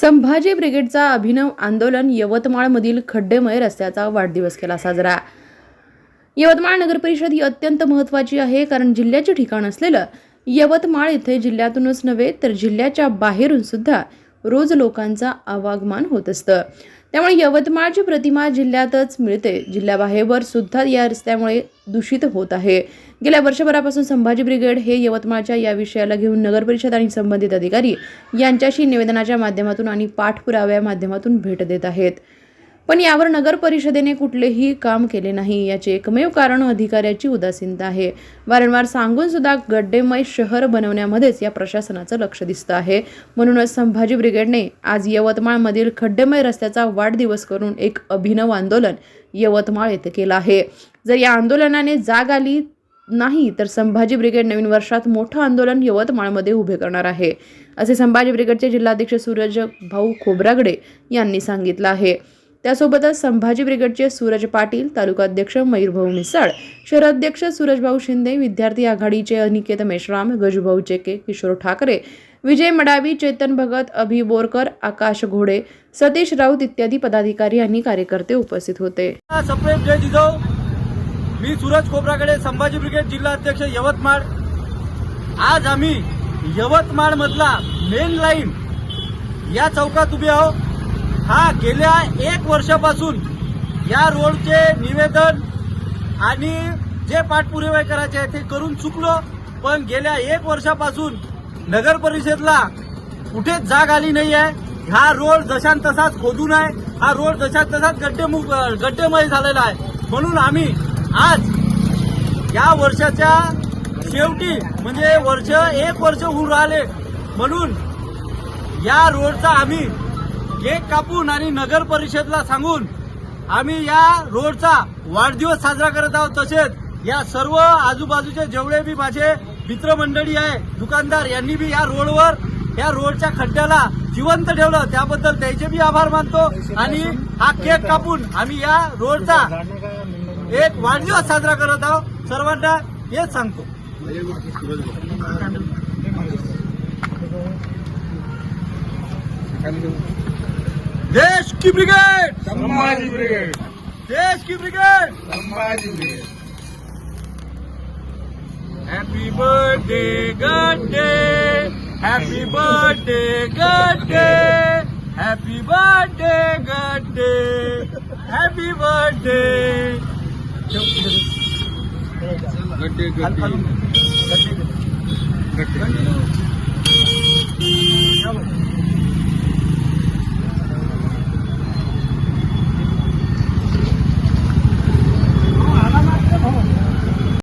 संभाजी ब्रिगेडचा अभिनव आंदोलन यवतमाळमधील खड्डेमय रस्त्याचा वाढदिवस केला साजरा. यवतमाळ नगर परिषद ही अत्यंत महत्त्वाची आहे कारण जिल्ह्याचे ठिकाण असलेलं यवतमाळ इथे जिल्ह्यातूनच नव्हे तर जिल्ह्याच्या बाहेरून सुद्धा रोज लोकांचा आवागमान होत असतं. त्यामुळे यवतमाळची प्रतिमा जिल्ह्यातच मिळते. जिल्ह्याबाहेर सुद्धा या रस्त्यामुळे दूषित होत आहे. गेल्या वर्षभरापासून संभाजी ब्रिगेड हे यवतमाळच्या या विषयाला घेऊन नगर परिषद आणि संबंधित अधिकारी यांच्याशी निवेदनाच्या माध्यमातून आणि पाठपुराव्या माध्यमातून भेट देत आहेत. पण यावर नगर परिषदेने कुठलेही काम केले नाही. याचे एकमेव कारण अधिकाऱ्याची उदासीनता आहे. वारंवार सांगून सुद्धा गड्डेमय शहर बनवण्यामध्येच या प्रशासनाचं लक्ष दिसतं आहे. म्हणूनच संभाजी ब्रिगेडने आज यवतमाळमधील खड्डेमय रस्त्याचा वाढदिवस करून एक अभिनव आंदोलन यवतमाळ येथे केलं आहे. जर या आंदोलनाने जाग आली नाही तर संभाजी ब्रिगेड नवीन वर्षात मोठं आंदोलन यवतमाळमध्ये उभे करणार आहे. असे संभाजी ब्रिगेडचे जिल्हाध्यक्ष सूरज भाऊ खोब्रागडे यांनी सांगितलं आहे. त्यासोबतच संभाजी ब्रिगेडचे सूरज पाटील तालुकाध्यक्ष मयूरभाऊ मिसाळ शहराध्यक्ष सूरजभाऊ शिंदे विद्यार्थी आघाडीचे अनिकेत मेश्राम गजूभाऊ चेके किशोर ठाकरे विजय मडावी चेतन भगत अभि बोरकर आकाश घोडे सतीश राऊत इत्यादी पदाधिकारी आणि कार्यकर्ते उपस्थित होते. जय जिजाऊ. मी सूरज खोबराकडे संभाजी ब्रिगेड जिल्हा अध्यक्ष यवतमाळ. आज आम्ही यवतमाळ मधला मेन लाईन या चौकात उभे आहो हा गेल्या एक वर्षापासून या रोडचे निवेदन आणि जे पाठपुरावे करायचे आहे ते करून चुकलो पण गेल्या एक वर्षापासून नगर परिषदला कुठेच जाग आली नाही आहे हा रोड जशान तसाच खोदून आहे. हा रोड जशान तसाच गड्डेमुख गड्डेमय झालेला आहे. म्हणून आम्ही आज या वर्षाच्या शेवटी म्हणजे वर्ष एक वर्ष होऊन राहिले. म्हणून या रोडचा आम्ही केक कापून आणि नगर परिषदला सांगून आम्ही या रोडचा वाढदिवस साजरा करत आहोत. तसेच या सर्व आजूबाजूचे जेवढे बी माझे मित्रमंडळी आहे दुकानदार यांनी बी या रोडवर या रोडच्या खड्ड्याला जिवंत ठेवलं. त्याबद्दल त्याचे बी आभार मानतो आणि हा केक कापून आम्ही या रोडचा एक वाढदिवस साजरा करत आहोत. सर्वांना हेच सांगतो. देश की ब्रिगेड संभाजी ब्रिगेड देश की brigade Sambhaji brigade happy birthday Gadde happy birthday Gadde happy birthday Gadde happy birthday Gadde Gadde Gadde